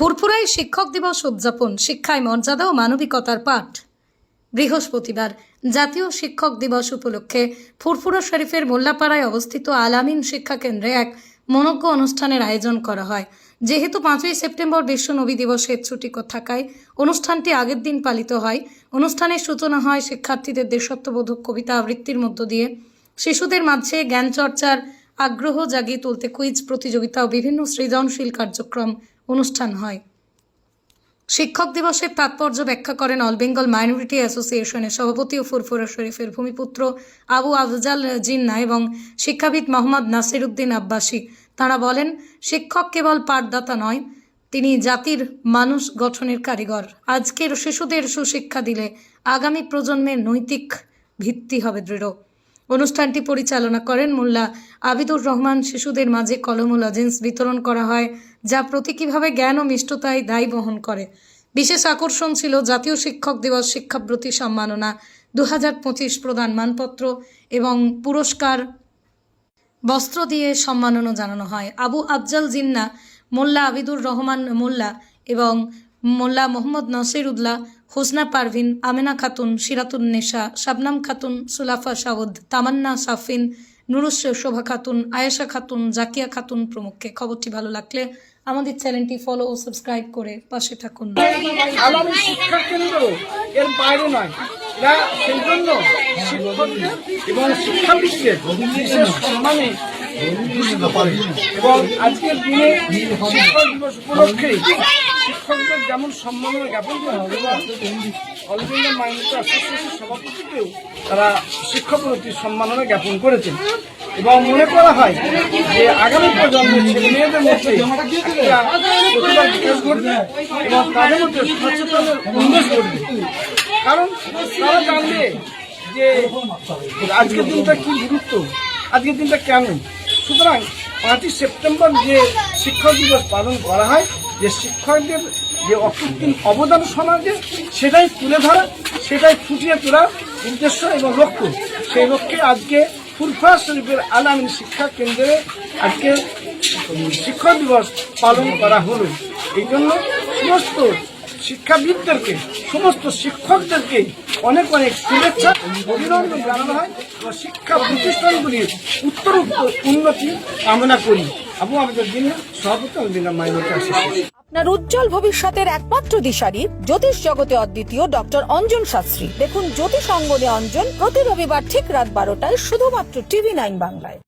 ফুরফুরায় শিক্ষক দিবস উদযাপন, শিক্ষায় মর্যাদা ও মানবিকতার পাঠ। বৃহস্পতিবার জাতীয় শিক্ষক দিবস উপলক্ষে ফুরফুরা শরীফের মোল্লাপাড়ায় অবস্থিত আলামিন শিক্ষা কেন্দ্রে এক মনজ্ঞ অনুষ্ঠানের আয়োজন করা হয়। যেহেতু পাঁচই সেপ্টেম্বর বিশ্ব নবী দিবসের ছুটি থাকায় অনুষ্ঠানটি আগের দিন পালিত হয়, অনুষ্ঠানের সূচনা হয় শিক্ষার্থীদের দেশত্ববোধক কবিতা আবৃত্তির মধ্য দিয়ে। শিশুদের মাঝে জ্ঞান চর্চার আগ্রহ জাগিয়ে তুলতে কুইজ প্রতিযোগিতা ও বিভিন্ন সৃজনশীল কার্যক্রম অনুষ্ঠান হয়। শিক্ষক দিবসের তাৎপর্য ব্যাখ্যা করেন অল বেঙ্গল মাইনরিটি অ্যাসোসিয়েশনের সভাপতি ও ফুরফুরা শরীফের ভূমিপুত্র আবু আফজাল জিন্না এবং শিক্ষাবিদ মোহাম্মদ নাসির উদ্দিন আব্বাসী। তাঁরা বলেন, শিক্ষক কেবল পাঠদাতা নয়, তিনি জাতির মানুষ গঠনের কারিগর। আজকের শিশুদের সুশিক্ষা দিলে আগামী প্রজন্মের নৈতিক ভিত্তি হবে দৃঢ়। অনুষ্ঠানটি পরিচালনা করেন মোল্লা আবিদুর রহমান। শিশুদের মাঝে কলম ও লজেন্স বিতরণ করা হয়, যা প্রতীকীভাবে জ্ঞান ও মিষ্টতায় দায়ী বহন করে। বিশেষ আকর্ষণ ছিল জাতীয় শিক্ষক দিবস শিক্ষাব্রতী সম্মাননা দু পঁচিশ প্রদান মানপত্র এবং পুরস্কার। বস্ত্র দিয়ে সম্মাননা জানানো হয়। আবু আফজাল জিন্না, মোল্লা আবিদুর রহমান মোল্লা এবং মোল্লা মোহাম্মদ নসির উদ্লাহ হোসনা পারভিন, আমেনা খাতুন, সিরাতুন নেশা শাবনাম খাতুন, সুলাফা সাউদ, তামান্না সাফিন, নুরুস শোভা খাতুন, আয়েশা খাতুন, জাকিয়া খাতুন প্রমুখকে খবরটি ভালো লাগলে আমাদের চ্যানেলটি ফলো ও সাবস্ক্রাইব করে পাশে থাকুন। শিক্ষা এবং আজকের দিনে দিবস শিক্ষকদের যেমন সম্মাননা জ্ঞাপন সভাপতিকেও তারা শিক্ষক সম্মাননা জ্ঞাপন করেছেন। এবং মনে করা হয় যে আগামী প্রজন্মের ছেলে মেয়েদের মধ্যে এবং তাদের মধ্যে উন্মেষ ঘটবে। কারণ তারা জানবে যে আজকের দিনটা কি গুরুত্ব, আজকের দিনটা কেন সুতরাং পাঁচই সেপ্টেম্বর যে শিক্ষক দিবস পালন করা হয়, যে শিক্ষকদের যে অকৃত্রিম অবদান সমাজে, সেটাই তুলে ধরা, সেটাই ফুটিয়ে তোলার উদ্দেশ্য এবং লক্ষ্য। সেই লক্ষ্যে আজকে ফুরফা শরীফের আলামিন শিক্ষা কেন্দ্রে আজকে শিক্ষক দিবস পালন করা হলো। এই জন্য সমস্ত শিক্ষাবিদদেরকে, সমস্ত শিক্ষকদেরকে অনেক অনেক শুভেচ্ছা অভিনন্দন জানানো হয় এবং শিক্ষা প্রতিষ্ঠানগুলির উত্তর উন্নতি কামনা করি। আবু আমাদের দিনে সভাপতি আমাদের মাইনরিটি অ্যাসোসিয়েশন আপনার উজ্জ্বল ভবিষ্যতের একমাত্র দিশারি জ্যোতিষ জগতে অদ্বিতীয় ডক্টর অঞ্জন শাস্ত্রী। দেখুন জ্যোতিষ অঙ্গনে অঞ্জন প্রতি রবিবার ঠিক রাত বারোটায় শুধুমাত্র টিভি নাইন বাংলায়।